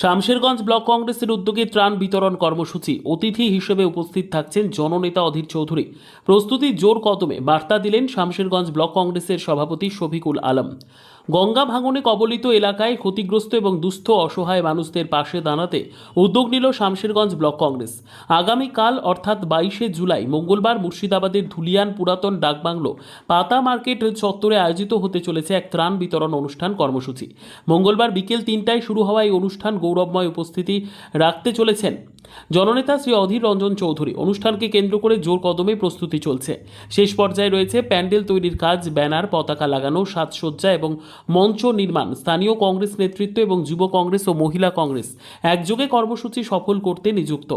Shamsherganj block কংগ্রেসের উদ্যোগে ত্রাণ বিতরণ কর্মসূচি। অতিথি হিসেবে উপস্থিত থাকছেন জননেতা অধীর চৌধুরী। প্রস্তুতি জোর কদমে বার্তা দিলেন শামশেরগঞ্জ ব্লক কংগ্রেসের সভাপতি শফিকুল আলম। গঙ্গা ভাঙনে কবলিত এলাকায় ক্ষতিগ্রস্ত এবং দুস্থ অসহায় মানুষদের পাশে দাঁড়াতে উদ্যোগ নিল শামশেরগঞ্জ ব্লক কংগ্রেস। আগামীকাল অর্থাৎ বাইশে জুলাই মঙ্গলবার মুর্শিদাবাদের ধুলিয়ান পুরাতন ডাকবাংলো পাতা মার্কেট চত্বরে আয়োজিত হতে চলেছে এক ত্রাণ বিতরণ অনুষ্ঠান কর্মসূচি। মঙ্গলবার বিকেল তিনটায় শুরু হওয়া এই অনুষ্ঠান গৌরবময় উপস্থিতি রাখতে চলেছেন জননেতা শ্রী অধীর রঞ্জন চৌধুরী অনুষ্ঠানকে কেন্দ্র করে জোর কদমে প্রস্তুতি চলছে। শেষ পর্যায়ে রয়েছে প্যান্ডেল তৈরির কাজ, ব্যানার, পতাকা লাগানো, সাজসজ্জা এবং মঞ্চ নির্মাণ। স্থানীয় কংগ্রেস নেতৃত্ব এবং যুব কংগ্রেস ও মহিলা কংগ্রেস একযোগে কর্মসূচি সফল করতে নিযুক্ত।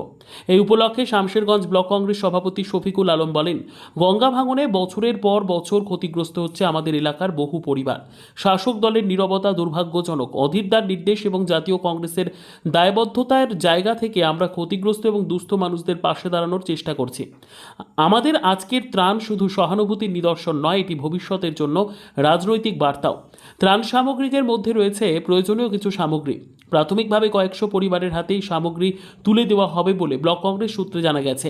এই উপলক্ষে শামশেরগঞ্জ ব্লক কংগ্রেস সভাপতি শফিকুল আলম বলেন, গঙ্গা ভাঙনে বছরের পর বছর ক্ষতিগ্রস্ত হচ্ছে আমাদের এলাকার বহু পরিবার। শাসক দলের নীরবতা দুর্ভাগ্যজনক। অধীরদার নির্দেশ এবং জাতীয় কংগ্রেসের দায়বদ্ধতার জায়গা থেকে আমরা ক্ষতিগ্রস্ত এবং দুস্থ মানুষদের পাশে দাঁড়ানোর চেষ্টা করছি। আমাদের আজকের ত্রাণ শুধু সহানুভূতির নিদর্শন নয়, এটি ভবিষ্যতের জন্য রাজনৈতিক বার্তাও। ত্রাণ সামগ্রিকের মধ্যে রয়েছে প্রয়োজনীয় কিছু সামগ্রী। প্রাথমিকভাবে কয়েকশো পরিবারের হাতেই সামগ্রী তুলে দেওয়া হবে বলে ব্লক কংগ্রেস সূত্রে জানা গেছে।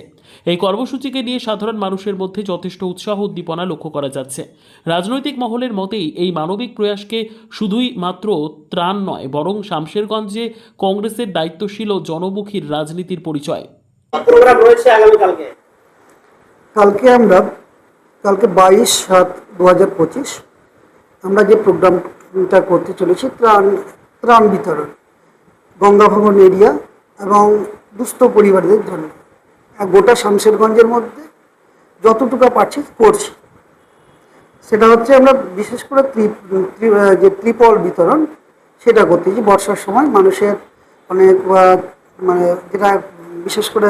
এই কর্মসূচিকে নিয়ে সাধারণ মানুষের মধ্যে যথেষ্ট উৎসাহ উদ্দীপনা লক্ষ্য করা যাচ্ছে। রাজনৈতিক মহলের মতেই এই মানবিক প্রয়াসকে শুধুই মাত্র ত্রাণ নয়, বরং শামশেরগঞ্জে কংগ্রেসের দায়িত্বশীল ও জনমুখীর রাজনীতির পরিচয়। প্রোগ্রাম রয়েছে আগামীকালকে কালকে। আমরা কালকে বাইশ সাত দু হাজার পঁচিশ আমরা যে প্রোগ্রামটা করতে চলেছি ত্রাণ ত্রাণ বিতরণ গঙ্গাভবন এরিয়া এবং দুস্থ পরিবারদের জন্য। আর গোটা শামশেরগঞ্জের মধ্যে যতটুকু পারছি করছি। সেটা হচ্ছে আমরা বিশেষ করে যে ত্রিপল বিতরণ সেটা করতেছি বর্ষার সময় মানুষের অনেক মানে যেটা বিশেষ করে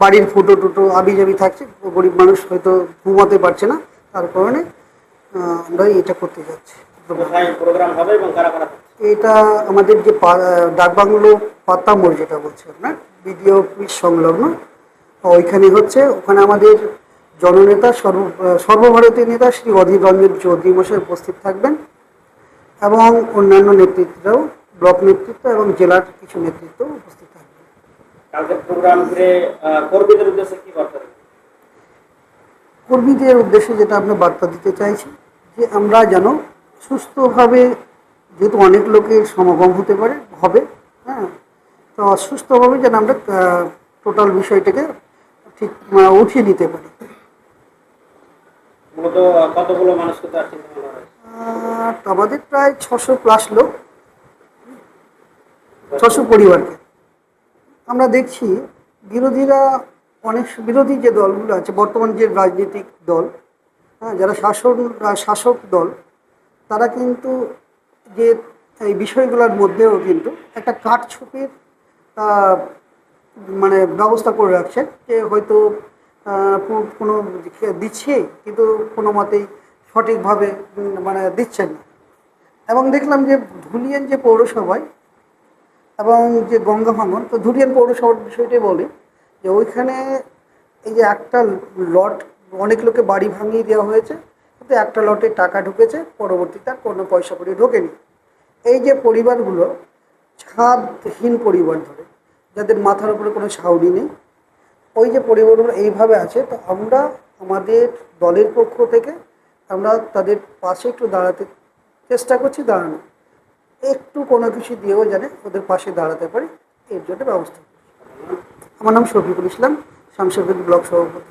বাড়ির ফুটো টুটো আবি জাবি থাকছে গরিব মানুষ হয়তো ঘুমাতে পারছে না তার কারণে আমরা এটা করতে যাচ্ছি? এটা আমাদের যে ডাকবাংলো পাত্তা মোড় যেটা বলছে আপনার বিডিও অফিস সংলগ্ন ওইখানে হচ্ছে ওখানে আমাদের জননেতা সর্ব সর্বভারতীয় নেতা শ্রী অধীর রঞ্জন চৌধুরী মশাই উপস্থিত থাকবেন এবং অন্যান্য নেতৃত্বরাও ব্লক নেতৃত্ব এবং জেলার কিছু নেতৃত্ব উপস্থিত থাকবেন কালকে প্রোগ্রাম ঘিরে কর্মীদের উদ্দেশ্যে কি বার্তা কর্মীদের উদ্দেশ্যে যেটা আমরা বার্তা দিতে চাইছি যে আমরা যেন সুস্থভাবে যেহেতু অনেক লোকের সমাগম হতে পারে হবে হ্যাঁ তো সুস্থভাবে যেন আমরা টোটাল বিষয়টাকে ঠিক উঠিয়ে নিতে পারি। কতগুলো মানুষকে আমাদের প্রায় ছশো প্লাস লোক ছশো পরিবারকে। আমরা দেখছি বিরোধীরা অনেক বিরোধী যে দলগুলো আছে, বর্তমান যে রাজনৈতিক দল হ্যাঁ যারা শাসন শাসক দল, তারা কিন্তু যে এই বিষয়গুলোর মধ্যেও কিন্তু একটা কাঠছুপির মানে ব্যবস্থা করে রাখছে যে হয়তো কোনো দিচ্ছে কিন্তু কোনো মতেই সঠিকভাবে মানে দিচ্ছেন না। এবং দেখলাম যে ধুলিয়ান যে পৌরসভায় এবং যে গঙ্গা ভাঙন, তো ধুলিয়ান পৌরসভার বিষয়টাই বলি, যে ওইখানে এই যে একটা লট, অনেক লোকে বাড়ি ভাঙিয়ে দেওয়া হয়েছে, কিন্তু একটা লটে টাকা ঢুকেছে, পরবর্তীতে আর কোনো পয়সা করে ঢোকেনি। এই যে পরিবারগুলো ছাদহীন পরিবার ধরে, যাদের মাথার উপরে কোনো ছাউনি নেই, ওই যে পরিবারগুলো এইভাবে আছে, তো আমরা আমাদের দলের পক্ষ থেকে আমরা তাদের পাশে একটু দাঁড়াতে চেষ্টা করছি, দাঁড়ানো। একটু কোনো কিছু দিয়েও যেন ওদের পাশে দাঁড়াতে পারি, এর জন্য ব্যবস্থা আমার নাম শফিকুল ইসলাম শামশেরগঞ্জ ব্লক সভাপতি।